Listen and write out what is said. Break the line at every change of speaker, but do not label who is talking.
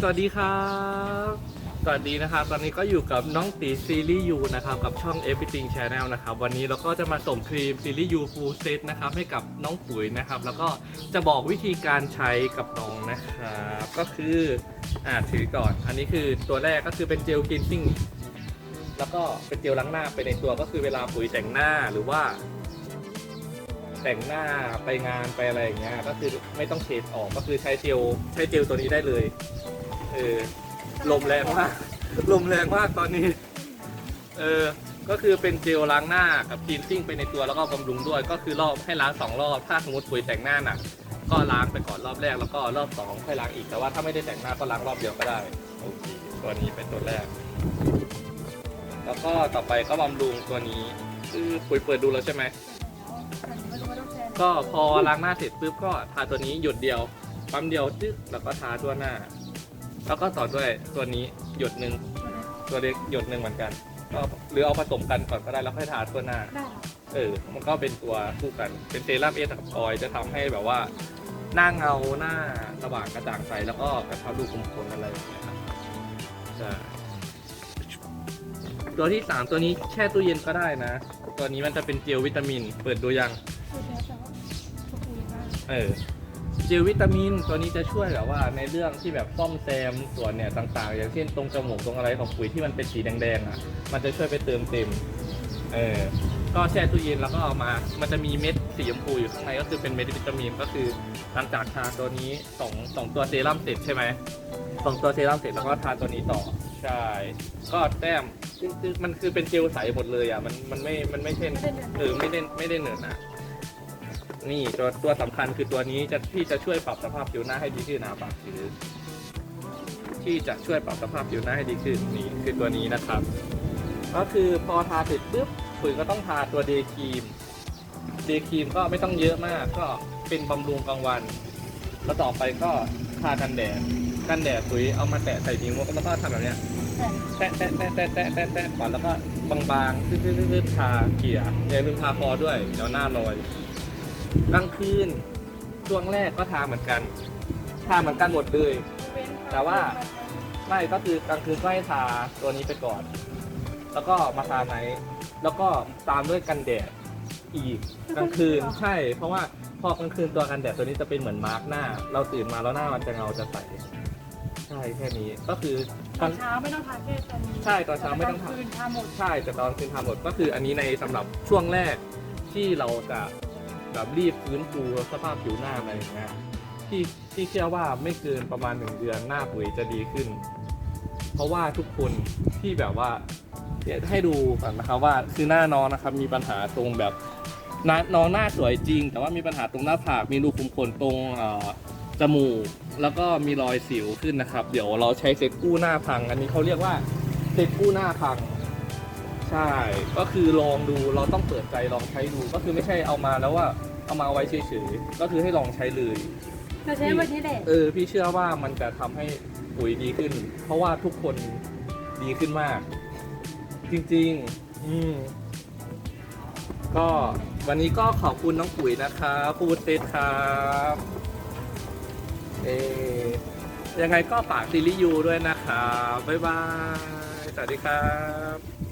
สวัสดีครับสวัสดีนะครับ ตอนนี้ก็อยู่กับน้องตีซีรีส์ยูนะครับกับช่อง Everything Channel นะครับ วันนี้เราก็จะมาส่งครีมซีรีส์ยูฟูลเซตนะครับให้กับน้องปุ๋ยนะครับ แล้วก็จะบอกวิธีการใช้กับน้องนะครับ ก็คืออ่าถือก่อน อันนี้คือตัวแรกก็คือเป็นเจลคลีนซิ่งแล้วก็เป็นเจลล้างหน้าไปในตัวก็คือเวลาปุ๋ยแต่งหน้าหรือว่า แต่งหน้าไปงานไปอะไรอย่างเงี้ยก็คือไม่ต้องเช็ดออกก็คือใช้เจลใช้เจลตัวนี้ได้เลย เออลมแรงมาก ลมแรงมากตอนนี้ เออ ก็คือเป็นเจลล้างหน้ากับคลีนซิ่งไปในตัวแล้วก็บำรุงด้วย ก็คือรอบให้ล้างสองรอบ ถ้าสมมติปุ๋ยแต่งหน้าหนักก็ล้างไปก่อนรอบแรกแล้วก็รอบสองค่อยล้างอีกแต่ว่าถ้าไม่ได้แต่งหน้าก็ล้างรอบเดียวก็ได้โอเคตัวนี้เป็นตัวแรก แล้วก็ต่อไปก็บำรุงตัวนี้คือปุ๋ยเปิดดูแล้วใช่ไหมก็พอล้างหน้าเสร็จปุ๊บก็ทาตัวนี้หยดเดียวปั๊มเดียวจึ๊กแล้วก็ทาตัวหน้า แล้วก็ต่อด้วยตัวนี้หยดหนึ่งตัวเล็กหยดหนึ่งเหมือนกัน ก็หรือเอาผสมกันก่อนก็ได้แล้วค่อยทาตัวหน้า
ได้ค่ะ
เออ มันก็เป็นตัวคู่กัน เป็นเซรั่มเอสกับออยล์จะทำให้แบบว่า หน้าเงาหน้าสว่างกระจ่างใสแล้วก็กระชับรูขุมขนอะไรอย่างเงี้ยครับใช่ตัวที่สามตัวนี้แช่ตู้เย็นก็ได้นะ ตัวนี้มันจะเป็นเจลวิตามิน เปิดดูยัง
พูดแล้วแต่ว่าพวกคุณได้
เออ เจลวิตามินตัวนี้จะช่วยแบบว่าในเรื่องที่แบบซ่อมแซมส่วนเนี่ยต่างๆ อย่างเช่นตรงจมูกตรงอะไรของปุ๋ยที่มันเป็นสีแดงๆอะมันจะช่วยไปเติมเต็มเออก็แช่ตู้เย็นแล้วก็เอามา มันจะมีเม็ดสีชมพูอยู่ข้างในก็คือเป็นเม็ดวิตามินก็คือหลังจากทาตัวนี้สองสองตัวเซรั่มเสร็จใช่ไหมสองตัวเซรั่มเสร็จแล้วก็ทาตัวนี้ต่อใช่ก็แต้มมันคือเป็นเจลใสหมดเลยอะมันมันไม่มันไม่ใช่
ไม่ได้เดือ
ไม่ได้ไม่ได้เหนอะ นี่ตัวตัวสำคัญคือตัวนี้จะที่จะช่วยปรับสภาพผิวหน้าให้ดีขึ้นนะปากคือที่จะช่วยปรับสภาพผิวหน้าให้ดีขึ้นนี่คือตัวนี้นะครับ ก็คือพอทาเสร็จปุ๊บปุ๋ยก็ต้องทาตัวเดย์ครีมเดย์ครีมก็ไม่ต้องเยอะมาก ก็เป็นบำรุงกลางวัน แล้วต่อไปก็ทากันแดดกันแดดปุ๋ยเอามาแตะใส่นิ้วแล้วก็ทำแบบเนี้ยแตะแตะแตะแตะแตะแตะแตะก่อนแล้วก็บางๆทื่อๆๆทาเกลี่ยอย่าลืมทาคอด้วยเดี๋ยวหน้าลอย กลางคืนช่วงแรกก็ทาเหมือนกัน ทาเหมือนกันหมดเลย แต่ว่าไม่ก็คือกลางคืนก็ให้ทาตัวนี้ไปก่อน แล้วก็มาทาไนท์แล้วก็ตามด้วยกันแดดอีกกลางคืนใช่ เพราะว่าพอกลางคืนตัวกันแดดตัวนี้จะเป็นเหมือนมาร์กหน้า เราตื่นมาแล้วหน้ามันจะเงาจะใสใช่แค่นี้ก็คือ
ตอนเช้าไม่ต้องทาแค่ตอนนี้
ใช่ตอนเช้าไม่ต้องทา
คืนทาหมด
ใช่แต่ตอนคืนทำหมดก็คืออันนี้ในสำหรับช่วงแรกที่เราจะ แบบรีบฟื้นฟูสภาพผิวหน้าอะไรอย่างเงี้ยที่ที่เชื่อว่าไม่เกินประมาณหนึ่งเดือนหน้าปุ๋ยจะดีขึ้น เพราะว่าทุกคนที่แบบว่าเดี๋ยวให้ดูก่อนนะครับว่าคือหน้าน้องนะครับมีปัญหาตรงแบบหน้าน้องหน้าสวยจริง แต่ว่ามีปัญหาตรงหน้าผากมีรูขุมขนตรงเอ่อจมูกแล้วก็มีรอยสิวขึ้นนะครับ เดี๋ยวเราใช้เซ็ตกู้หน้าพัง อันนี้เขาเรียกว่าเซ็ตกู้หน้าพัง ใช่ ก็คือลองดูเราต้องเปิดใจลองใช้ดู ก็คือไม่ใช่เอามาแล้วว่าเอามาเอาไว้เฉยๆ ก็คือให้ลองใช้เลย
เราใช้วันนี้แหละ
เออ พี่เชื่อว่ามันจะทำให้ปุ๋ยดีขึ้น เพราะว่าทุกคนดีขึ้นมาก จริงๆ อืม ก็วันนี้ก็ขอบคุณน้องปุ๋ยนะคะครูเซตครับเออยังไงก็ฝากซีรีส์ยูด้วยนะครับบ๊ายบาย สวัสดีครับ